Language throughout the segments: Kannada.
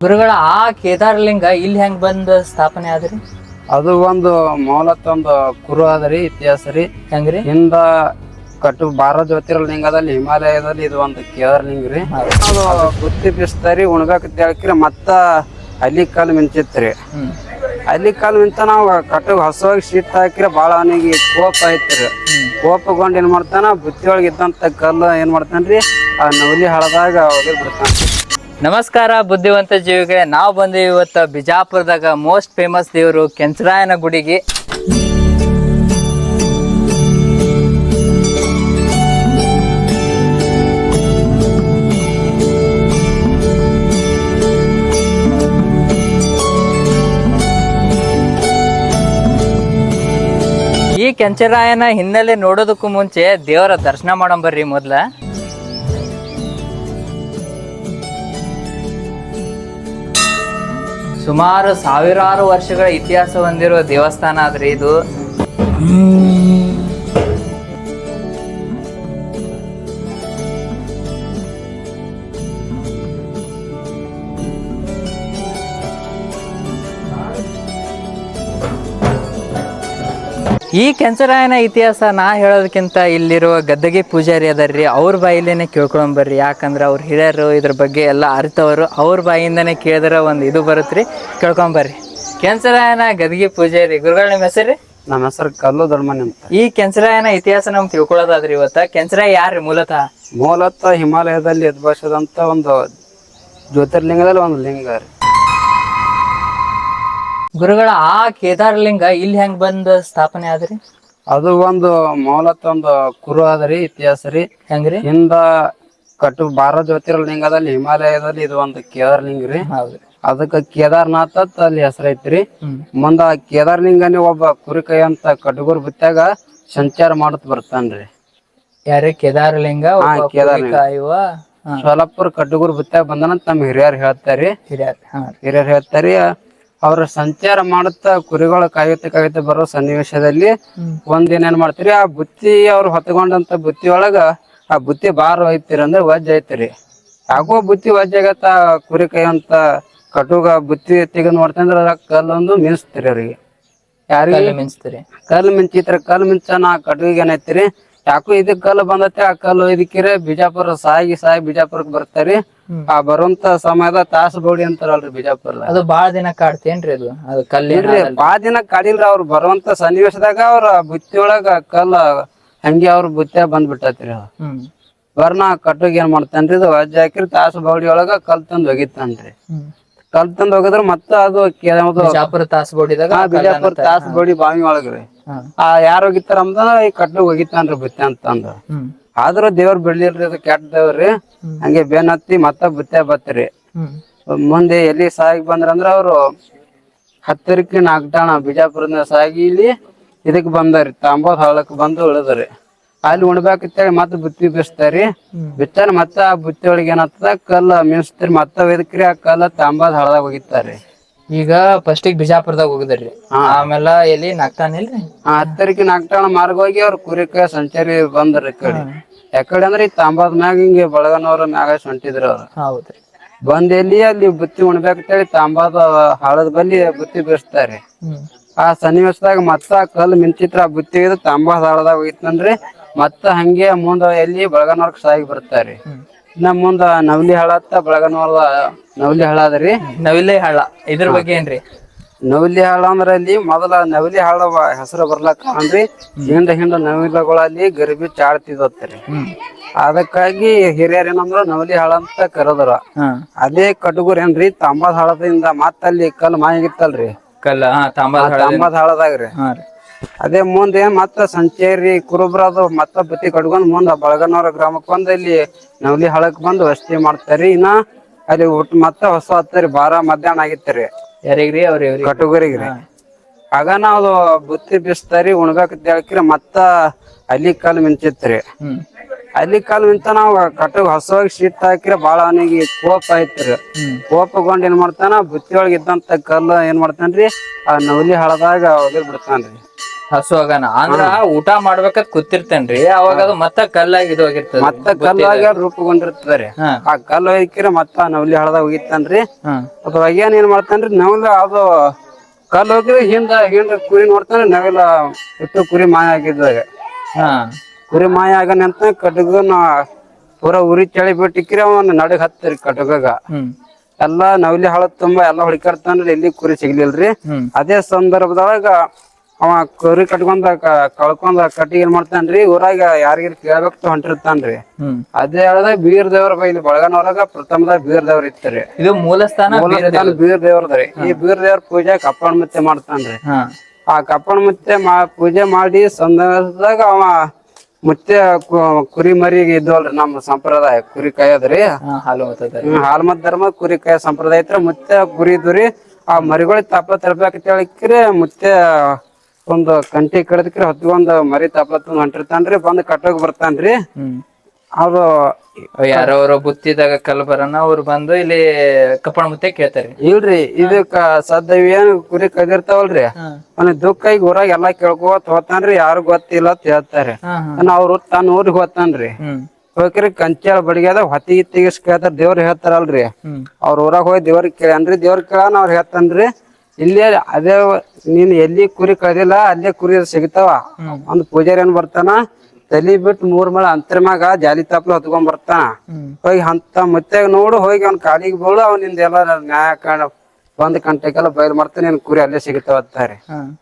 ಗುರುಗಳ ಆ ಕೇದಾರಲಿಂಗ ಇಲ್ಲಿ ಹೆಂಗ್ ಬಂದ್ ಸ್ಥಾಪನೆ ಆದ್ರಿ? ಅದು ಒಂದು ಮೌಲತ್ ಒಂದು ಕುರು ಅದರಿ ಇತಿಹಾಸ ರೀ. ಹೆಂಗ್ರಿ? ಹಿಂದ ಕಟ್ಟು ಬಾರ ಜ್ಯೋತಿರ್ಲಿಂಗದಲ್ಲಿ ಹಿಮಾಲಯದಲ್ಲಿ ಇದು ಒಂದು ಕೇದಾರಲಿಂಗ ರೀ. ಅದು ಗುತ್ತಿ ಬಿಸ್ತಾರಿ ಉಣ್ಬೇಕಂತ ಹೇಳ್ಕ್ರಿ ಮತ್ತ ಅಲ್ಲಿ ಕಾಲು ಮಿಂಚಿತ್ರಿ ಅಲ್ಲಿ ಕಾಲು ಮಿಂತ ನಾವು ಕಟ್ಟಗ್ ಹಸುವಾಗಿ ಶೀಟ್ ಹಾಕಿರ ಭಾಳ ಅವನಿಗೆ ಕೋಪ ಐತ್ರಿ. ಕೋಪಗೊಂಡು ಏನ್ ಮಾಡ್ತಾನ ಬುತ್ತಿ ಒಳಗೆ ಇದ್ದಂತ ಕಲ್ಲು ಏನ್ ಮಾಡ್ತಾನ್ರಿ ಆ ನವಲಿ ಹಳದಾಗ ಒಗದ್ ಬಿಡ್ತಾನ ನಮಸ್ಕಾರ ಬುದ್ಧಿವಂತ ಜೀವಿಗಳೇ, ನಾವು ಬಂದೀವಿ ಇವತ್ತು ಬಿಜಾಪುರದಾಗ ಮೋಸ್ಟ್ ಫೇಮಸ್ ದೇವರು ಕೆಂಚರಾಯನ ಗುಡಿಗೆ ಈ ಕೆಂಚರಾಯನ ಹಿನ್ನೆಲೆ ನೋಡೋದಕ್ಕೂ ಮುಂಚೆ ದೇವರ ದರ್ಶನ ಮಾಡೋಣ ಬರ್ರಿ ಮೊದ್ಲ. ಸುಮಾರು ಸಾವಿರಾರು ವರ್ಷಗಳ ಇತಿಹಾಸ ಹೊಂದಿರುವ ದೇವಸ್ಥಾನ ಆದ್ರೆ ಇದು. ಈ ಕೆಂಚರಾಯನ ಇತಿಹಾಸ ನಾ ಹೇಳೋದಕ್ಕಿಂತ ಇಲ್ಲಿರುವ ಗದ್ದಗಿ ಪೂಜಾರಿ ಅದರ್ರಿ. ಅವ್ರ ಬಾಯಿಲೇನೆ ಕೇಳ್ಕೊಂಬರ್ರಿ. ಯಾಕಂದ್ರೆ ಅವ್ರ ಹಿರಿಯರು ಇದ್ರ ಬಗ್ಗೆ ಎಲ್ಲ ಅರಿತವರು. ಅವ್ರ ಬಾಯಿಯಿಂದನೇ ಕೇಳಿದ್ರೆ ಒಂದು ಇದು ಬರುತ್ತ್ರಿ ಕೇಳ್ಕೊಂಬರ್ರಿ. ಕೆಂಚರಾಯನ ಗದಗಿ ಪೂಜಾರಿ. ಗುರುಗಳ ನಿಮ್ಮ ಹೆಸರು ನಮ್ಮ ಹೆಸರು ಕಲ್ಲು ದೊಡ್ಮನಿ ಅಂತ. ಈ ಕೆಂಚರಾಯನ ಇತಿಹಾಸ ನಮ್ಗೆ ತಿಳ್ಕೊಳ್ಳೋದಾದ್ರಿ ಇವತ್ತ. ಕೆಂಚರಾಯ ಯಾರ್ರಿ ಮೂಲತಃ? ಮೂಲತಃ ಹಿಮಾಲಯದಲ್ಲಿ ಎದ್ಬಾಸದಂತ ಒಂದು ಜ್ಯೋತಿರ್ಲಿಂಗದಲ್ಲಿ ಒಂದು ಲಿಂಗ ರೀ. ಗುರುಗಳ ಆ ಕೇದಾರಲಿಂಗ ಇಲ್ಲಿ ಹೆಂಗ್ ಬಂದ ಸ್ಥಾಪನೆ ಆದ್ರಿ? ಅದು ಒಂದು ಮೌಲತ್ ಒಂದು ಕುರು ಅದರಿ ಇತಿಹಾಸ ರೀ. ಹೆಂಗ್ರಿ? ಹಿಂದ ಕಟ್ಟು ಬಾರ ಜ್ಯೋತಿರ್ಲಿಂಗದಲ್ಲಿ ಹಿಮಾಲಯದಲ್ಲಿ ಇದು ಒಂದು ಕೇದಾರಲಿಂಗ ರೀ. ಹೌದ್ರಿ. ಅದಕ್ಕ ಕೇದಾರ್ನಾಥ್ ಅಂತ ಅಲ್ಲಿ ಹೆಸರೈತ್ರಿ ಐತ್ರಿ. ಮುಂದ ಕೇದಾರ್ಲಿಂಗನೇ ಒಬ್ಬ ಕುರಿ ಕೈ ಅಂತ ಕಟಗೂರ್ ಬಿತ್ತಾಗ ಸಂಚಾರ ಮಾಡತ್ ಬರ್ತಾನ್ರಿ ಯಾರೇ ಕೇದಾರಲಿಂಗ ಕೇದಾರಲಿಂಗ. ಸೋಲಾಪುರ ಕಟಗೂರ್ ಬಿತ್ತಾಗ ಬಂದನಂತ ನಮ್ಮ ಹಿರಿಯರ್ ಹೇಳ್ತಾರಿ. ಹಿರಿಯರ್ ಹಾ. ರೀ. ಹಿರಿಯರ್ ಹೇಳ್ತಾರಿ ಅವ್ರ ಸಂಚಾರ ಮಾಡುತ್ತಾ ಕುರಿಗಳು ಕಾಯುತ್ತ ಕಾಯುತ್ತ ಬರೋ ಸನ್ನಿವೇಶದಲ್ಲಿ. ಒಂದಿನ ಏನ್ ಮಾಡ್ತೀರಿ? ಆ ಬುತ್ತಿ ಅವ್ರು ಹೊತ್ಕೊಂಡಂತ ಬುತ್ತಿ ಒಳಗ ಆ ಬುತ್ತಿ ಬಾರ್ ಐತಿರಿ ಅಂದ್ರೆ ವಜ್ಜ ಐತಿರಿ ಯಾಕೋ ಬುತ್ತಿ ವಜ್ಜ ಆಗತ್ತ ಕುರಿ ಕೈಯಂತ ಕಟುಗ ಬುತ್ತಿ ತೆಗೆದು ನೋಡ್ತಂದ್ರೆ ಅದಕ್ಕೆ ಕಲ್ಲೊಂದು ಮಿಂಚ್ತೀರಿ ಅವ್ರಿಗೆ. ಯಾರಿಗೆ? ಮಿಂಚ್ತೀರಿ. ಕಲ್ಲು ಮಿಂಚಿತ್ರ ಕಲ್ ಮಿಂಚನ ಆ ಏನೈತಿರಿ ಯಾಕೋ ಇದಕ್ ಕಲ್ಲು ಬಂದತ್ತೆ ಆ ಕಲ್ಲು ಇದಕ್ಕಿರೆ ಬಿಜಾಪುರ ಸಾಗಿ ಸಾಯಿ ಬಿಜಾಪುರಕ್ ಬರ್ತಾರಿ. ಆ ಬರುವಂತ ಸಮಯದ ತಾಸಗೋಡಿ ಬೌಡಿ ಅಂತಾರಲ್ರಿ ಬಿಜಾಪುರ ಅದು ಬಾಳ ದಿನ ಕಾಡ್ತೇನ್ರಿ ಅದು ಅದು ಕಲ್ಲಿ ಬಾಳ ದಿನ ಕಾಡಿಲ್ರಿ ಅವ್ರು ಬರುವಂತ ಸನ್ನಿವೇಶದಾಗ ಅವ್ರ ಬುತ್ತಿಯೊಳಗ ಒಳಗ ಕಲ್ಲ ಹಂಗೆ ಅವ್ರ ಬುತ್ತಿ ಬಂದ್ಬಿಟ್ಟತ್ರಿ ಬರ್ನ ಕಟ್ಟುಗ್ ಏನ್ ಮಾಡ್ತಾನ್ರಿ ಇದು ವಜ್ಜ ಹಾಕಿರಿ ತಾಸು ಬೌಡಿ ಒಳಗ ಕಲ್ ತಂದ್ ಒಗಿತಾನ್ರಿ. ಕಲ್ ತಂದ್ ಒಗದ್ರ ಮತ್ತ ಅದು ಬಿಜಾಪುರ ತಾಸ್ ಬೋಡಿದಾಗ ಆ ಬಿಜಾಪುರ ತಾಸ ಬೋಡಿ ಬಾವಿ ಒಳಗ್ರಿ. ಆ ಯಾರು ಹೋಗಿತ್ತಾರ ಅಂತಂದ್ರ ಈ ಕಟ್ಟ ಹೋಗಿತ್ತಾನ್ರಿ ಬುತ್ತೆ ಅಂತಂದ. ಆದ್ರೂ ದೇವ್ರ ಬಿಡ್ಲಿಲ್ರಿ ಅದು ಕೆಟ್ಟ ದೇವ್ರಿ ಹಂಗೆ ಬೇನ್ ಹತ್ತಿ ಮತ್ತ ಬುತ್ತೆ ಬತ್ತರಿ. ಮುಂದೆ ಎಲ್ಲಿ ಸಾಗಿ ಬಂದ್ರಂದ್ರ ಅವ್ರು ಹತ್ತರಕ್ಕೆ ನಾಗ್ಟಾಣ ಬಿಜಾಪುರದಿಂದ ಸಾಗಿ ಇಲ್ಲಿ ಇದಕ್ ಬಂದಾರಿ ತಾಂಬೋದ್ ಹಳ್ಳಕ್ ಬಂದು ಉಳಿದ್ರಿ. ಅಲ್ಲಿ ಉಣ್ಬೇಕಂತೇಳಿ ಮತ್ತೆ ಬುತ್ತಿ ಬಿಸ್ತಾರಿ ಬಿತ್ತಾರ ಮತ್ತ ಆ ಬುತ್ತಿ ಒಳಗೆ ಏನಾಗ್ತದ? ಕಲ್ಲ ಮಿನ್ಸ್ತಾರಿ ಮತ್ತ ಒಯ್ದಕ್ರಿ ಆ ಕಲ್ಲ ತಾಂಬಾದ ಹಳದಾಗ ಹೋಗಿತ್ತಾರಿ ಈಗ ಫಸ್ಟಿಗೆ ಬಿಜಾಪುರದಾಗ ಹೋಗಿದ್ರಿ ಆಮೇಲೆ ಎಲ್ಲಿ ನಾಗ್ತಾನಿಲ್ರಿ ಆ ಹತ್ತರಕ್ಕೆ ನಾಗ್ಟಾಣ ಮಾರ್ಗ ಹೋಗಿ ಅವ್ರ ಕುರಿಕ ಸಂಚಾರಿ ಬಂದ್ರಿ ಕಡೆ. ಯಾಕಡೆ ಅಂದ್ರೆ ಈ ತಾಂಬಾದ ಮ್ಯಾಗ ಹಿಂಗೆ ಬಳಗನವ್ರ ಮ್ಯಾಗ ಸೊಂಟಿದ್ರು ಅವ್ರು. ಹೌದ್ರಿ. ಬಂದ್ ಎಲ್ಲಿ ಅಲ್ಲಿ ಬುತ್ತಿ ಉಣ್ಬೇಕಂತೇಳಿ ತಾಂಬಾದ ಹಳದ ಬಲ್ಲಿ ಬುತ್ತಿ ಬಿಡಿಸ್ತಾರೆ ಆ ಸನ್ನಿವೇಶದಾಗ ಮತ್ತ ಕಲ್ಲು ಮಿಂಚಿತ್ರ ಆ ಬುತ್ತಿ ತಾಂಬಾದ ಹಳದಾಗ ಹೋಗಿತ್ತಂದ್ರಿ ಮತ್ತ ಹಂಗೆ ಮುಂದ ಎಲ್ಲಿ ಬಳಗನವರ್ಗ ಸಾಗಿ ಬರ್ತಾರಿ. ಇನ್ನ ಮುಂದ ನವಲಿ ಹಳತ್ತ ಬಳಗನವರ್ದ ನವಲಿ ಹಳ ಅದರಿ ನವಿಲೆ ಹಳ್ಳ ಇದ್ರ ಬಗ್ಗೆ ಏನ್ರಿ? ನವಲಿ ಹಳ ಅಂದ್ರ ಅಲ್ಲಿ ಮೊದಲ ನವಲಿ ಹಳ ಹೆಸರು ಬರ್ಲಕ್ಕ ಅಂದ್ರಿ ಹಿಂದ ಹಿಂಡ ನವಿಲಗಳಲ್ಲಿ ಗರಿಬಿ ಚಾಡ್ತಿದ್ರಿ ಅದಕ್ಕಾಗಿ ಹಿರಿಯರ್ ಏನಂದ್ರ ನವಲಿ ಹಳ ಅಂತ ಕರೆದ್ರ. ಅದೇ ಕಟಗುರ್ ಏನ್ರಿ ತಾಂಬಾದ್ ಹಳದಿಂದ ಮತ್ತ ಅಲ್ಲಿ ಕಲ್ ಮಾಯಾಗಿತ್ತಲ್ರಿ. ಕಲ್ಲ ತಾಂಬಾದ್ ಹಳದಾಗ್ರಿ ಅದೇ ಮುಂದೆ ಮತ್ತ ಸಂಚೇರಿ ಕುರುಬ್ರದು ಮತ್ತ ಬುತ್ತಿ ಕಟ್ಕೊಂಡ್ ಮುಂದ ಬಳಗನವರ ಗ್ರಾಮಕ್ ಬಂದ ಇಲ್ಲಿ ನವಲಿ ಹಳಕ್ ಬಂದು ವಸತಿ ಮಾಡ್ತಾರಿ. ಇನ್ನ ಅಲ್ಲಿ ಊಟ ಮತ್ತ ಹೊಸ ಹತ್ತರಿ ಬಾರ ಮಧ್ಯಾಹ್ನ ಆಗಿತ್ತರಿ. ಯಾರಿಗ್ರಿ ಅವ್ರಿ ಕಟುಗರಿಗ್ರಿ. ಆಗ ನಾವು ಬುತ್ತಿ ಬಿಸ್ತಾರಿ ಉಣ್ಬೇಕಂತ ಹೇಳ್ಕಿರಿ ಮತ್ತ ಅಲ್ಲಿ ಕಾಲ್ ಮಿಂಚಿತ್ರಿ. ಅಲ್ಲಿ ಕಾಲ್ ಮಿಂತ ನಾವು ಕಟುಗ್ ಹೊಸವಾಗಿ ಶೀಟ್ ಹಾಕಿರ ಬಾಳ ಅವನಿಗೆ ಕೋಪ ಆಯ್ತ್ರಿ. ಕೋಪಗೊಂಡ್ ಏನ್ ಮಾಡ್ತಾನ ಬುತ್ತಿ ಒಳಗ ಇದ್ದಂತ ಕಲ್ಲು ಏನ್ ಮಾಡ್ತಾನ್ರಿ ಆ ನವಲಿ ಹಳದಾಗ ಒಗದ್ ಬಿಡ್ತಾನ್ರಿ. ಹಸುವಾಗನ. ಅಂದ್ರ ಊಟ ಮಾಡ್ಬೇಕಂತ ಕೂತಿರ್ತೇನ್ರಿ. ಅವಾಗ ಅದು ಮತ್ತ ಕಲ್ಲಾಗಿ ಇದು ಆಗಿರ್ತದೆ ಮತ್ತ ಕಲ್ಲಾಗ ರೂಪುಗೊಂಡಿರ್ತದ್ರಿ. ಆ ಕಲ್ಲು ಹೋಗಿಕ್ಕಿರ ಮತ್ತ ನವಲಿ ಹಳದ ಹೋಗಿತ್ತನ್ರಿ ಅಥವಾ ಅದ್ ಒಗ್ಯಾನ ಏನ್ ಮಾಡ್ತಾನ್ರಿ ನವಲ ಅದು ಕಲ್ಲು ಹೋಗಿದ್ರೆ ಹಿಂದ ಹಿಂದ ಕುರಿ ನೋಡ್ತಾನೆ ನವಿಲ ಇಟ್ಟು ಕುರಿ ಮಾಯ ಆಗಿದ್ದಾಗ. ಕುರಿ ಮಾಯ ಆಗನ ಅಂತ ಕಟಗನ ಪೂರ ಉರಿ ಚಳಿ ಬಿಟ್ಟಿಕ್ರಿ ಅವನ್ ನಡಗ್ ಹತ್ತರಿ ಕಟಗಾಗ. ಎಲ್ಲಾ ನವಲಿ ಹಳದ್ ತುಂಬಾ ಎಲ್ಲಾ ಹುಡುಕಾಡ್ತಾನ್ರಿ ಎಲ್ಲಿ ಕುರಿ ಸಿಗ್ಲಿಲ್ರಿ. ಅದೇ ಸಂದರ್ಭದೊಳಗ ಅವ ಕರಿ ಕಟ್ಕೊಂಡ ಕಳ್ಕೊಂಡ ಕಟ್ಟಿ ಏನ್ ಮಾಡ್ತಾನ್ರಿ ಊರಾಗ ಯಾರಿಗಿರ್ ಕೇಳ್ಬೇಕು ಹೊಂಟಿರ್ತಾನ್ರಿ. ಅದೇ ಹೇಳ್ದಾಗ ಬೀರ್ ದೇವ್ರ ಇಲ್ಲಿ ಬಳಗನವರಾಗ ಪ್ರಥಮದಾಗ ಬೀರ್ ದೇವ್ರ ಇತ್ತರಿ ಇದು ಮೂಲ ಸ್ಥಾನ ಮೂಲಸ್ಥಾನ ಬೀರ್ ದೇವ್ರದ್ರಿ ಈ ಬೀರ್ ದೇವ್ರ ಪೂಜೆ ಕಪ್ಪಣ ಮತ್ತೆ ಮಾಡ್ತಾನ್ರಿ. ಆ ಕಪ್ಪಣ ಮತ್ತೆ ಪೂಜೆ ಮಾಡಿ ಸಂದರ್ಭದಾಗ ಅವ ಮತ್ತೆ ಕುರಿ ಮರಿಗೆ ಇದ್ವಲ್ರಿ ನಮ್ಮ ಸಂಪ್ರದಾಯ. ಕುರಿ ಕಾಯೋದ್ರಿ ಮತ್ತ ಧರ್ಮ ಕುರಿ ಕಾಯ ಸಂಪ್ರದಾಯ ಐತ್ರ ಮತ್ತೆ ಕುರಿ ಇದ್ರಿ ಆ ಮರಿಗಳಿಗೆ ತಪ್ಪ ತರಬೇಕಂತ ಹೇಳಿಕ್ರಿ ಮತ್ತೆ ಒಂದು ಕಂಟಿ ಕಡದಕ್ರಿ ಒಂದ್ ಮರಿ ತಪ್ಪತ್ತು ಹೊಂಟಿರ್ತಾನ್ರಿ ಬಂದ್ ಕಟ್ಟೋಗ್ ಬರ್ತಾನ್ರಿ. ಅದು ಯಾರೋ ಬುತ್ತಿದಾಗ ಕಲ್ ಬರನ ಅವ್ರು ಬಂದು ಇಲ್ಲಿ ಕಪ್ಪಣ ಮುತ್ತೆ ಕೇಳ್ತಾರೆ. ಇಲ್ರಿ ಇದಕ್ಕ ಸದ್ಯ ಏನ್ ಕುರಿ ಕದಿರ್ತಾವಲ್ರಿ ಮನೆ ಅವನ ದುಃಖ ಈಗ ಊರಾಗ ಎಲ್ಲಾ ಕೇಳ್ಕೋತ ಹೋತಾನ್ರಿ ಯಾರು ಗೊತ್ತಿಲ್ಲ ಅಂತ ಹೇಳ್ತಾರೆ. ಅವ್ರು ತನ್ನ ಊರಿಗೆ ಹೋತಾನ್ರಿ. ಹೋಗ್ರಿ ಕಂಚಾಳ ಬಡಿಗ್ಯಾದ ಹೊತ್ತಿ ತೆಗಿಸ್ ಕೇಳ್ತಾರ ದೇವ್ರ ಹೇಳ್ತಾರಲ್ರಿ. ಅವ್ರ ಊರಾಗ ಹೋಗಿ ದೇವ್ರಿಗೆ ಕೇಳ್ಯಾನ್ರಿ ದೇವ್ರ ಕೇಳಾನ ಅವ್ರ ಹೇಳ್ತಾನ್ರಿ. ಇಲ್ಲೇ ಅದೇ ನೀನ್ ಎಲ್ಲಿ ಕುರಿ ಕಳೆದಿಲ್ಲ ಅಲ್ಲೇ ಕುರಿ ಸಿಗ್ತಾವ. ಒಂದ್ ಪೂಜಾರಿ ಏನ್ ಬರ್ತಾನ ತಲಿ ಬಿಟ್ಟು ಮೂರ್ ಮಳ ಅಂತರ ಮ್ಯಾಗ ಜಾಲಿ ತಾಪ್ಲು ಹತ್ಕೊಂಡ್ ಬರ್ತಾನ. ಹೋಗಿ ಅಂತ ಮತ್ತೆ ನೋಡು ಹೋಗಿ ಅವ್ನ ಕಾಲಿಗೆ ಬೀಳು ಅವನಿಂದ ಎಲ್ಲ ನ್ಯಾಯ ಕಾಣ ಒಂದ್ ಗಂಟೆಗೆಲ್ಲ ಬಯಲು ಮಾಡ್ತಾನೆ ನಿನ್ ಕುರಿ ಅಲ್ಲೇ ಸಿಗ್ತಾವ ಅಂತಾರೆ.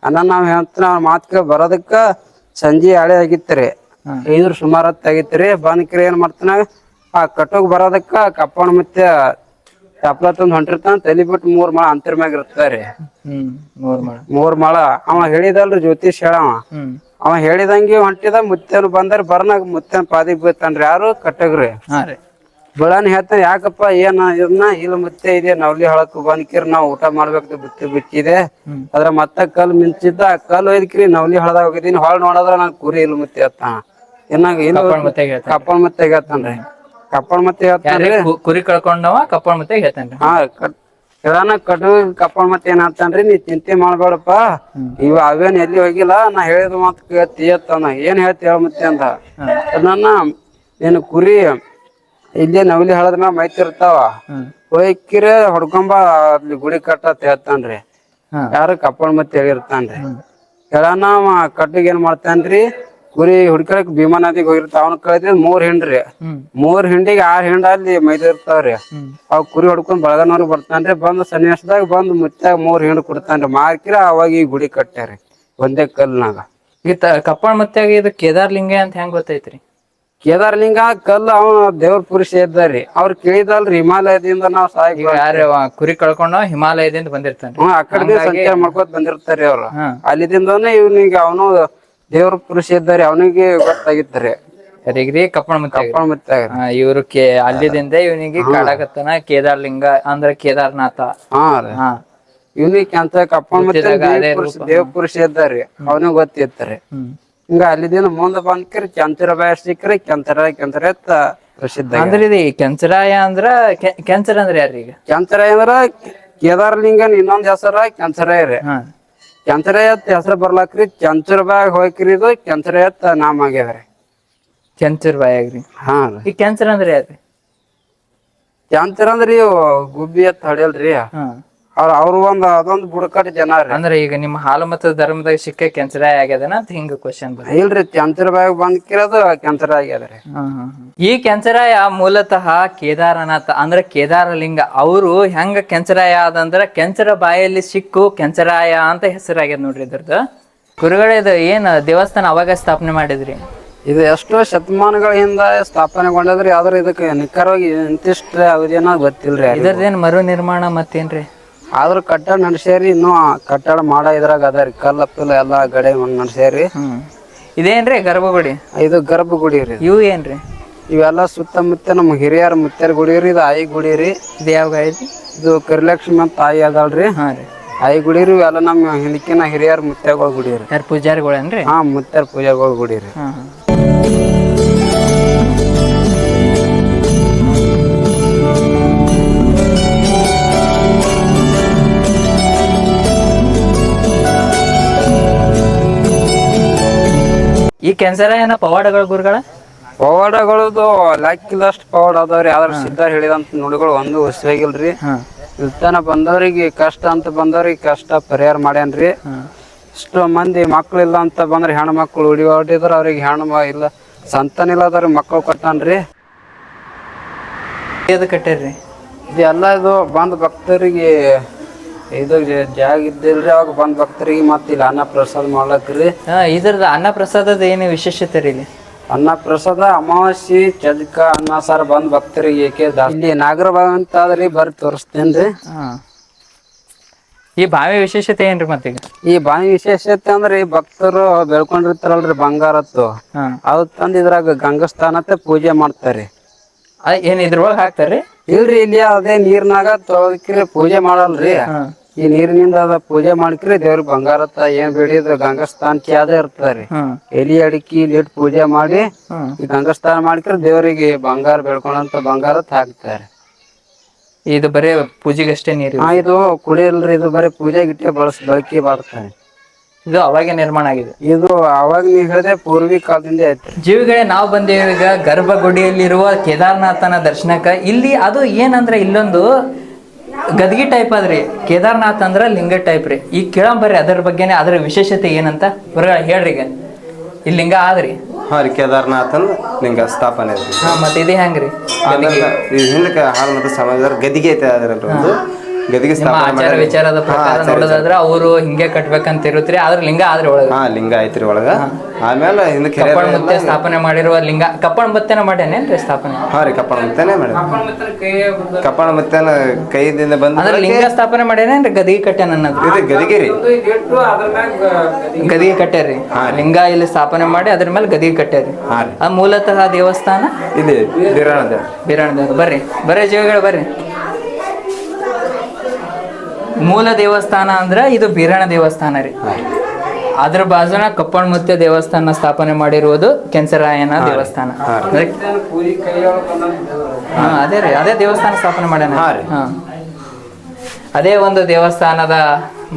ಅಣ್ಣ ಅನ್ನ ನಾವ್ ಹೇಳ್ತಾನ ಅವ್ನ ಮಾತ್ಕ ಬರೋದಕ್ಕ ಸಂಜೆ ಹಳೆ ಆಗಿತ್ತರಿ. ಐದ್ರ ಸುಮಾರು ಹೊತ್ತು ಆಗಿತ್ರಿ ಬಂದ್ಕ್ರಿ ಏನ್ ಮಾಡ್ತಾನ ಆ ಕಟ್ಟೋಗ್ ಬರೋದಕ್ಕ ಕಪ್ಪಣ ಮತ್ತೆ ತಪ್ಲ ತಂದ್ ಹೊಂಟಿರ್ತಾನ ತಲಿ ಬಿಟ್ಟು ಮೂರ್ ಮಳ ಅಂತರ ಮ್ಯಾಗ ಇರ್ತಾರೆ ಹ್ಮ್ ಮೂರ್ ಮಾಡ ಮೂರ್ ಮಳ. ಅವ ಹೇಳಿದಲ್ರಿ ಜ್ಯೋತಿಷ್ ಹೇಳವ ಅವ. ಹೇಳಿದಂಗೆ ಹೊಂಟಿದ ಮುತ್ತೇನು ಬಂದ್ರ ಬರ್ನಾಗ ಮುತ್ತೇನ್ ಪಾದಿ ಬೀಳ್ತಾನ್ರಿ. ಯಾರು? ಕಟ್ಟಗ್ರಿ ಬೀಳನ್ ಹೇಳ್ತಾನೆ ಯಾಕಪ್ಪ ಏನ ಇದನ್ನ? ಇಲ್ಲ ಮುತ್ತೆ ಇದೆ ನವ್ಲಿ ಹಳಕ್ ಬಂದ್ಕಿರ್ ನಾವ್ ಊಟ ಮಾಡ್ಬೇಕು ಬಿತ್ತಿ ಹ್ಮ್. ಅದ್ರ ಮತ್ತ ಕಲ್ ಮಿಂಚಿದ್ದ ಆ ಕಲ್ ಒಯ್ದಕ್ರಿ ನವ್ಲಿ ಹಳದಾಗ ಹೋಗಿದೀನಿ ಹೊಳ್ ನೋಡಿದ್ರ ನಾನ್ ಕುರಿ ಇಲ್ಲ ಮುತ್ತೆ ಅತ್ತ. ಏನಾಗ ಇಲ್ಲ ಕಪ್ಪಳ್ ಮತ್ತೆ ಹೇಳ್ತಾನ್ರಿ. ಕಪ್ಪಳ್ ಮತ್ತೆ ಹೇಳ್ತಾನ್ರಿ ಯಾರೇ ಕು- ಕುರಿ ಕಳ್ಕೊಂಡವ ಕಪ್ಪಳ ಮತ್ತೆ ಹೇಳ್ತಾನ್ರಿ ಹಾ ಕಟ್ ಹೇಳಾನ ಕಟ್ಟು ಕಪ್ಪಳ ಮತ್ತೆ ಏನ್ ಹೇಳ್ತಾನ್ರಿ ನೀ ಚಿಂತೆ ಮಾಡ್ಬೇಡಪ್ಪ. ಇವ ಅವೇನ್ ಎಲ್ಲಿ ಹೋಗಿಲ್ಲ ನಾ ಹೇಳಿದ ಮಾತು ಕೇಳ್ತಿ ಅತ್ತಾನ ಏನ್ ಹೇಳ್ತಿ ಹೇಳ ಮತ್ತೆ ಅಂತ. ನನ್ನ ನೀನು ಕುರಿ ಇಲ್ಲೇ ನವಲಿ ಹಳದ ಮ್ಯಾಗ ಮೈತಿರ್ತಾವ ಹೋಯ್ಕಿರ ಹೊಡ್ಕೊಂಬ ಅಲ್ಲಿ ಗುಡಿ ಕಟ್ಟತ್ ಹೇಳ್ತಾನ್ರಿ ಹಾ. ಯಾರು ಕಪ್ಪಳ ಮತ್ತೆ ಹೇಳಿರ್ತಾನ್ರಿ ಹೇಳಾನ ಅವ ಕಟ್ಟಿಗೆ ಏನ್ ಮಾಡ್ತಾನ್ರಿ ಕುರಿ ಹುಡ್ಕಳಕ್ ಭೀಮಾ ನದಿಗ್ ಹೋಗಿರ್ತಾವ ಅವ್ನ ಕಳಿದ್ರೆ ಮೂರ್ ಹಿಂಡ್ರಿ. ಮೂರ್ ಹಿಂಡಿಗೆ ಆರ್ ಹಿಂಡ ಅಲ್ಲಿ ಮೈದಿರ್ತಾವ್ರಿ ಅವ್ ಕುರಿ ಹೊಡ್ಕೊಂಡ್ ಬಳಗನವ್ರು ಬರ್ತಾನ್ರಿ ಬಂದ್ ಸನ್ಯಾಸದಾಗ ಬಂದ್ ಮುತ್ತಾಗ ಮೂರ್ ಹಿಂಡ್ ಕೊಡ್ತಾನ್ರಿ. ಮಾರ್ಕಿರ ಅವಾಗ ಈ ಗುಡಿ ಕಟ್ಟ್ಯಾರಿ ಒಂದೇ ಕಲ್ನಾಗ. ಈ ತ ಕಪ್ಪಣ ಮುತ್ತೆಗೆ ಇದು ಕೇದಾರ್ಲಿಂಗ ಅಂತ ಹೆಂಗ್ ಗೊತ್ತೈತ್ರಿ? ಕೇದಾರಲಿಂಗ ಕಲ್ಲು ಅವ್ನ ದೇವ್ರ ಪುರುಷ ಇದ್ದಾರಿ ಅವ್ರು ಕೇಳಿದಲ್ರಿ ಹಿಮಾಲಯದಿಂದ ನಾವ್ ಯಾರು ಅವ ಕುರಿ ಕಳ್ಕೊಂಡ ಹಿಮಾಲಯದಿಂದ ಬಂದಿರ್ತಾನೆ ಹ್ಮ್ ಆ ಕಡೆ ಸಂಚಾರ ಮಾಡ್ಕೊತ ಬಂದಿರ್ತಾರಿ ಅವ್ರು. ಅಲ್ಲಿದಿಂದನೇ ಇವ್ನಿಗೆ ಅವನು ದೇವ್ರ ಪುರುಷ ಇದ್ದಾರೆ ಅವನಿಗೆ ಗೊತ್ತಾಗಿದ್ದಾರೆ. ಯಾರಿಗ್ರಿ? ಕಪ್ಪಣ ಕಪ್ಪಣ ಮತ್ತೆ ಇವ್ರು ಕೇ ಅಲ್ಲಿದಿಂದ ಇವನಿಗೆ ಕಾಡಕತ್ತನ ಕೇದಾರ್ಲಿಂಗ ಅಂದ್ರ ಕೇದಾರ್ನಾಥ. ಹಾ ರೀ. ಹಾ. ಇವ್ನಿಗೆ ಅಂತ ಕಪ್ಪಣ ಮತ್ತೆ ದೇವ್ರ ಪುರುಷ ಇದ್ದಾರೆ ಅವನಿಗೆ ಗೊತ್ತಿರ್ತಾರೆ. ಹಿಂಗ ಅಲ್ಲಿದಿಂದ ಮುಂದೆ ಬಂದ್ಕರಿ ಕೆಂಚರ ಬಾಯ ಸಿಕ್ಕ್ರಿ ಕೆಂಚರ ಕೆಂಚರ ಎತ್ತ ಪ್ರಸಿದ್ಧ ಅಂದ್ರೆ ಇದು ಕೆಂಚರಾಯ ಅಂದ್ರ ಕೆಂಚರ ಅಂದ್ರ ಯಾರೀಗ? ಕೆಂಚರಾಯ ಅಂದ್ರ ಕೇದಾರಲಿಂಗನ್ ಇನ್ನೊಂದ್ ಹೆಸರ ಕೆಂಚರ ರೀ. ಹಾ. ಕೆಂಚರ ಹೆಸರು ಬರ್ಲಾಕ್ರಿ ಚಂಚರ್ ಬಾಯಾಗ ಹೋಯ್ಕ್ರಿ ಇದು ಕೆಂಚರ ಎತ್ತ ನಾಮ ಆಗ್ಯಾವ್ರಿ. ಕೆಂಚರ್ ಬಾಯಾಗ್ರಿ ಹಾ ರೀ. ಈ ಕ್ಯಾನ್ಸರ್ ಅಂದ್ರ ಯಾರ್ರಿ? ಕ್ಯಾನ್ಸರ್ ಅಂದ್ರಿ ಇವು ಗುಬ್ಬಿ ಎತ್ ಹಡಿಯಲ್ರಿ. ಹಾ. ಅವ್ರ ಅವ್ರು ಒಂದ್ ಅದೊಂದ್ ಬುಡಕಟ್ಟು ಜನ ರೀ. ಅಂದ್ರ ಈಗ ನಿಮ್ಮ ಹಾಲು ಮತ್ತು ಧರ್ಮದಾಗ ಸಿಕ್ಕ ಕೆಂಚರಾಯ ಆಗ್ಯದನ ಅಂತ ಹಿಂಗ ಕ್ವಶನ್ ಬರ ಇಲ್ರಿ ಕೆಂಚರ ಬಾಯಾಗ ಬಂದ್ಕಿರೋದು ಕೆಂಚರ ಆಗ್ಯದ್ರಿ ಈ ಕೆಂಚರಾಯ ಮೂಲತಃ ಕೇದಾರನಾಥ ಅಂದ್ರೆ ಕೇದಾರಲಿಂಗ ಅವರು ಹೆಂಗ ಕೆಂಚರಾಯ ಅದಂದ್ರ ಕೆಂಚರ ಬಾಯಲ್ಲಿ ಸಿಕ್ಕು ಕೆಂಚರಾಯ ಅಂತ ಹೆಸರಾಗ್ಯದ ನೋಡ್ರಿ ಇದ್ರದ್ದು. ಗುರುಗಳ ಇದು ಏನ್ ದೇವಸ್ಥಾನ ಅವಾಗ ಸ್ಥಾಪನೆ ಮಾಡಿದ್ರಿ? ಇದು ಎಷ್ಟೋ ಶತಮಾನಗಳ ಹಿಂದ ಸ್ಥಾಪನೆಗೊಂಡದ್ರಿ ಆದ್ರೆ ಇದಕ್ಕೆ ನಿಖರವಾಗಿ ಇಂತಿಷ್ಟ ಅವಧಿಯನ್ನ ಗೊತ್ತಿಲ್ರಿ. ಇದ್ರದ್ದೇನ್ ಮರು ನಿರ್ಮಾಣ ಮತ್ತೇನ್ರಿ? ಆದ್ರೂ ಕಟ್ಟಡ ನಡ್ಸ್ಯಾರಿ ಇನ್ನು ಕಟ್ಟಡ ಮಾಡ ಇದ್ರಾಗ ಅದಾರಿ ಕಲ್ಲ ಪಿಲ್ಲ ಎಲ್ಲ ಗಡೆ ನಡೆಸ್ಯಾರಿ ಹ್ಮ್. ಇದೇನ್ರಿ ಗರ್ಭಗುಡಿ? ಇದು ಗರ್ಭಗುಡಿ ರೀ. ಇವು ಏನ್ರಿ? ಇವೆಲ್ಲ ಸುತ್ತಮುತ್ತ ನಮ್ಮ ಹಿರಿಯರ ಮುತ್ತರ್ ಗುಡಿ ರೀ ಇದು ಆಯಿ ಗುಡಿ ರೀ. ಇದು ಯಾವ ಐತಿ ಇದು ಕರಿಲಕ್ಷ್ಮಿ ಅಂತ ತಾಯಿ ಅದಾಳ್ರಿ ಹಾ ರೀ. ಆಯಿ ಗುಡಿ ರೀ ಇವೆಲ್ಲ ನಮ್ಮ ಹಿಂದಿನ ಹಿರಿಯರ ಮುತ್ತೆಗಳ ಗುಡಿ ರೀ. ಯಾರು ಪೂಜಾರಿಗಳೇನ್ರಿ? ಹಾ ಮುತ್ತರ್ ಪೂಜೆಗಳ ಗುಡಿ ರೀ. ಹಾ ಹಾ ಈ ಕೆಂಚರಾಯನ ಪವಾಡಗಳ ಗುರುಗಳ? ಪವಾಡಗಳದು ಲೆಕ್ಕಿಲ್ಲಷ್ಟು ಪವಾಡ ಅದಾವ್ರಿ. ಆದ್ರ ಸಿದ್ಧ ಹೇಳಿದಂತ ನುಡಿಗಳು ಒಂದು ಹೊಸವಾಗಿಲ್ರಿ ಇಲ್ತಾನ ಬಂದವ್ರಿಗೆ ಕಷ್ಟ ಅಂತ ಬಂದವ್ರಿಗೆ ಕಷ್ಟ ಪರಿಹಾರ ಮಾಡ್ಯಾನ್ರಿ. ಇಷ್ಟು ಮಂದಿ ಮಕ್ಳಿಲ್ಲ ಅಂತ ಬಂದ್ರೆ ಹೆಣ್ಣು ಮಕ್ಳು ಉಡಿವಾಡಿದ್ರ ಅವ್ರಿಗೆ ಹೆಣ್ಣು ಇಲ್ಲ ಸಂತಾನ ಇಲ್ಲದವ್ರಿಗೆ ಮಕ್ಕಳು ಕೊಟ್ಟಾನ್ರಿ. ಕಟ್ಟೇರಿ ಇದೆಲ್ಲ ಇದು ಬಂದ್ ಭಕ್ತರಿಗೆ ಇದು ಜಾಗ ಇದ್ದಿಲ್ರಿ ಅವಾಗ ಬಂದ್ ಭಕ್ತರಿಗೆ ಮತ್ತೆ ಇಲ್ಲಿ ಅನ್ನ ಪ್ರಸಾದ ಮಾಡ್ಲಕ್ರಿ ಹಾ ಇದ್ರದ್ದು ಅನ್ನ ಪ್ರಸಾದದ ಏನು ವಿಶೇಷತೆ ರೀ ಇಲ್ಲಿ? ಅನ್ನ ಪ್ರಸಾದ ಅಮಾವಾಸ್ಯೆ ಚದಕ ಅನ್ನ ಸಾರ್ ಬಂದ್ ಭಕ್ತರಿಗೆ ಏಕೆ ಇಲ್ಲಿ ನಾಗರಬಾಗ ಅಂತ ಆದ್ರಿ ಬರ್ ತೋರಿಸ್ತೇನ್ರಿ. ಹಾ. ಈ ಬಾವಿ ವಿಶೇಷತೆ ಏನ್ರಿ ಮತ್ತೀಗ? ಈ ಬಾವಿ ವಿಶೇಷತೆ ಅಂದ್ರೆ ಈ ಭಕ್ತರು ಬೆಳ್ಕೊಂಡಿರ್ತಾರಲ್ರಿ ಬಂಗಾರತ್ತು ಹಾ. ತಂದ ತಂದ್ ಇದ್ರಾಗ ಗಂಗಸ್ಥಾನ ಪೂಜೆ ಮಾಡ್ತಾರಿ. ಅದ್ ಏನ್ ಇದ್ರೊಳಗೆ ಹಾಕ್ತಾರ್ರಿ? ಇಲ್ರಿ ಇಲ್ಲಿ ಅದೇ ನೀರ್ನಾಗ ತೊಳದ್ಕಿರಿ ಪೂಜೆ ಮಾಡಲ್ರಿ. ಹಾ. ಈ ನೀರಿನಿಂದ ಅದ ಪೂಜೆ ಮಾಡ್ಕ್ರಿ ದೇವ್ರ ಬಂಗಾರತ್ತ ಏನ್ ಬೇಡಿದ್ರ ಗಂಗಸ್ಥಾನ ಕ್ಯಾದ ಇರ್ತದ್ರಿ. ಹಾ. ಎಲಿ ಅಡಿಕೆ ಇಟ್ಟು ಪೂಜೆ ಮಾಡಿ ಈ ಗಂಗಸ್ಥಾನ ಮಾಡ್ಕ್ರಿ ದೇವರಿಗೆ ಬಂಗಾರ ಬೆಳ್ಕೊಂಡಂತ ಬಂಗಾರತ್ ಹಾಕ್ತಾರೆ. ಇದು ಬರೇ ಪೂಜೆಗಷ್ಟೇ ನೀರು ಹಾ ಇದು ಕುಡಿಯಲ್ರಿ ಇದು ಬರೀ ಪೂಜೆ ಇಟ್ಟೆ ಬಳಸ್ ಬಳಕೆ ಮಾಡ್ತಾರೆ ಇದು ಅವಾಗೆ ನಿರ್ಮಾಣ ಆಗಿದೆ. ಇದು ಅವಾಗ ನೀವು ಹೇಳಿದೆ ಪೂರ್ವಿ ಕಾಲದಿಂದ ಐತ್ರಿ ಜೀವಿಗಳೇ ನಾವು ಬಂದೇವಿ ಈಗ ಗರ್ಭಗುಡಿಯಲ್ಲಿರುವ ಕೇದಾರನಾಥನ ದರ್ಶನಕ್ಕ ಇಲ್ಲಿ ಅದು ಏನಂದ್ರೆ ಇಲ್ಲೊಂದು ಗದ್ಗಿ ಟೈಪ್ ಅದ್ರಿ ಕೇದಾರ್ನಾಥ್ ಅಂದ್ರೆ ಲಿಂಗ ಟೈಪ್ ರೀ. ಈಗ ಕೇಳಂಬರ್ರಿ ಅದ್ರ ಬಗ್ಗೆನೇ ಅದ್ರ ವಿಶೇಷತೆ ಏನಂತ ಹೊರಗ ಹೇಳ್ರಿ ಈಗ. ಇಲ್ಲಿ ಲಿಂಗ ಆದ್ರಿ. ಹಾಂ ರೀ ಕೇದಾರ್ನಾಥನ್ ಲಿಂಗ ಸ್ಥಾಪನೆ ಐತಿ ಹಾ ಮತ್ತೆ ಇದು ಹೆಂಗ್ರಿ? ಹಿಂದಕ್ಕೆ ಹಾಲು ಮತ್ತು ಸಮಾಜ ಗದಿಗೆ ಐತೆ ಅದ್ರಲ್ಲಿ ಒಂದು. ಗದಿಗೆ ಸ್ಥಾಪನೆ ಆಚಾರ ವಿಚಾರದ ಪ್ರಕಾರ ನೋಡೋದಾದ್ರೆ ಅವರು ಹಿಂಗೆ ಕಟ್ಬೇಕಂತ ಇರುತ್ತೆ ಆದ್ರೆ ಲಿಂಗ ಆದ್ರೆ ಒಳಗ. ಹಾ ಲಿಂಗ ಐತ್ರಿ ಒಳಗ. ಆಮೇಲೆ ಹಿಂದಕ್ಕೆ ಕಪ್ಪಣ ಮತ್ತೆ ಸ್ಥಾಪನೆ ಮಾಡಿರುವ ಲಿಂಗ ಕಪ್ಪಣ ಮತ್ತೆನ ಮಾಡ್ಯಾನೇನ್ರಿ ಸ್ಥಾಪನೆ? ಹಾ ರೀ ಕಪ್ಪಣ ಮುತ್ತೇನೆ ಮಾಡಿ ಕಪ್ಪಣ ಮುತ್ತೇನ ಕೈದಿಂದ ಬಂದ ಅಂದ್ರೆ ಲಿಂಗ ಸ್ಥಾಪನೆ ಮಾಡ್ಯಾನೇನ್ರಿ ಗದಿಗೆ ಕಟ್ಟ್ಯಾನ ಅನ್ನೋದು? ಇದು ಗದಿಗೆ ರೀ. ಗದಿಗೆ ಕಟ್ಟ್ಯಾರಿ ಲಿಂಗ ಇಲ್ಲಿ ಸ್ಥಾಪನೆ ಮಾಡಿ ಅದ್ರ ಮೇಲೆ ಗದಿಗೆ ಕಟ್ಟ್ಯಾರಿ ಹಾ ರೀ. ಆ ಮೂಲತಃ ದೇವಸ್ಥಾನ? ಇದು ಬೀರಾಣದ ಬೀರಾಣದ ಬರ್ರಿ ಬರ್ರಿ ಜೀವಿಗಳು ಬರ್ರಿ. ಮೂಲ ದೇವಸ್ಥಾನ ಅಂದ್ರೆ ಇದು ಬೀರಣ ದೇವಸ್ಥಾನ ರೀ. ಅದ್ರ ಬಾಜುನ ಕಪ್ಪಣ ಮುತ್ತೆ ದೇವಸ್ಥಾನ ಸ್ಥಾಪನೆ ಮಾಡಿರುವುದು ಕೆಂಚರಾಯನ ದೇವಸ್ಥಾನ. ಅದೇ ರೀ ಅದೇ ದೇವಸ್ಥಾನ ಸ್ಥಾಪನೆ ಮಾಡ್ಯಾನ. ಅದೇ ಒಂದು ದೇವಸ್ಥಾನದ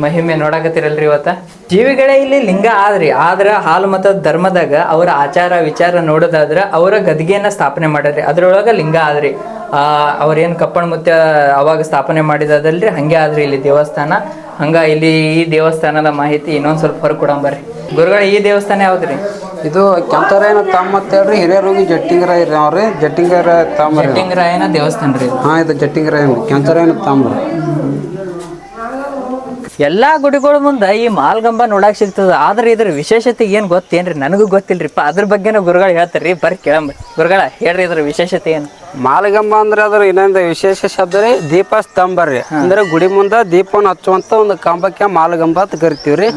ಮಹಿಮೆ ನೋಡಕತ್ತಿರಲ್ರಿ ಇವತ್ತ? ಜೀವಿಗಳೇ ಇಲ್ಲಿ ಲಿಂಗ ಆದ್ರಿ ಆದ್ರ ಹಾಲು ಮತ ಧರ್ಮದಾಗ ಅವರ ಆಚಾರ ವಿಚಾರ ನೋಡೋದಾದ್ರ ಅವರ ಗದ್ಗೆಯನ್ನ ಸ್ಥಾಪನೆ ಮಾಡ್ರಿ ಅದ್ರೊಳಗ ಲಿಂಗ ಆದ್ರಿ. ಅವ್ರೇನ್ ಕಪ್ಪಣ ಮುತ್ಯ ಅವಾಗ ಸ್ಥಾಪನೆ ಮಾಡಿದಲ್ರಿ ಹಂಗೆ ಆದ್ರಿ ಇಲ್ಲಿ ದೇವಸ್ಥಾನ. ಹಂಗ ಇಲ್ಲಿ ಈ ದೇವಸ್ಥಾನದ ಮಾಹಿತಿ ಇನ್ನೊಂದ್ ಸ್ವಲ್ಪ ಹೊರಗೆ ಕೊಡಂಬರ್ರಿ ಗುರುಗಳ ಈ ದೇವಸ್ಥಾನ ಯಾವ್ದ್ರಿ? ಇದು ಕೆಂಪರಾಯನ ತಮ್ಮ ಅಂತ ಹೇಳ್ರಿ ಹಿರಿಯರೋಗಿ ಜಟ್ಟಿಂಗರ ಇರ್ರಿ ಅವ್ರಿ ಜಟ್ಟಿಂಗರ ತಾಮ್ರ ಟಿಂಗರಾಯನ ದೇವಸ್ಥಾನ ರೀ. ಹಾ ಇದು ಜಟ್ಟಿಂಗರ ಕೆಂಪರಾಯನ ತಾಮ್ರಿ ಎಲ್ಲಾ ಗುಡಿಗಳ ಮುಂದೆ ಈ ಮಾಲ್ಗಂಬ ನೋಡಕ್ ಸಿಗ್ತದ. ಆದ್ರೆ ಇದ್ರ ವಿಶೇಷತೆ ಏನ್ ಗೊತ್ತೇನ್ರಿ? ನನಗೂ ಗೊತ್ತಿಲ್ರಿಪ್ಪ. ಅದ್ರ ಬಗ್ಗೆ ಗುರುಗಳು ಹೇಳ್ತಾರ್ರಿ. ಬರ್ ಕೇಳಂಬ್ರಿ ಗುರುಗಳ ಹೇಳ್ರಿ ಇದ್ರ ವಿಶೇಷತೆ ಏನು? ಮಾಲಗಂಬ ಅಂದ್ರೆ ಅದ್ರ ಇನ್ನೊಂದು ವಿಶೇಷ ಶಬ್ದ ರೀ ದೀಪ ಸ್ತಂಭ ರೀ ಅಂದ್ರೆ ಗುಡಿ ಮುಂದ ದೀಪವನ್ನು ಹಚ್ಚುವಂತ ಒಂದು ಕಂಬಕ್ಕೆ ಮಾಲಗಂಬ ಅಂತ ಕರಿತೀವಿ ರೀ.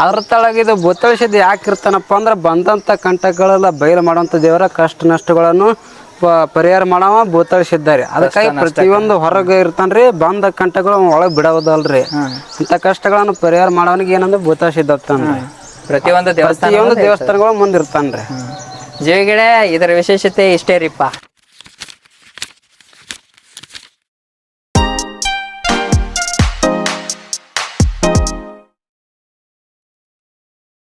ಅದ್ರ ತಳಗ ಇದು ಭೂತಳಿಸಿದ್ ಯಾಕೆ ಇರ್ತಾನಪ್ಪ ಅಂದ್ರೆ ಬಂದಂತ ಕಂಟಕಗಳೆಲ್ಲ ಬಯಲು ಮಾಡುವಂತ ದೇವರ ಕಷ್ಟ ನಷ್ಟಗಳನ್ನು ಪ- ಪರಿಹಾರ ಮಾಡವ ಭೂತಳಿಸಿದ್ದಾರೆ ಅದಕ್ಕಾಗಿ ಪ್ರತಿಯೊಂದು ಹೊರಗೆ ಇರ್ತಾನ್ರಿ ಬಂದ ಕಂಟಗಳು ಒಳಗೆ ಬಿಡೋದಲ್ರಿ. ಇಂತ ಕಷ್ಟಗಳನ್ನು ಪರಿಹಾರ ಮಾಡವನಿಗೆ ಏನಂದ್ರೆ ಭೂತಳಿಸಿದ್ದ ಪ್ರತಿಯೊಂದು ದೇವಸ್ಥಾನ ಪ್ರತಿಯೊಂದು ದೇವಸ್ಥಾನಗಳು ಮುಂದಿರ್ತಾನ್ರಿ. ಜೀವಿಗಳೇ ಇದರ ವಿಶೇಷತೆ ಇಷ್ಟೇ ರೀಪ್ಪ.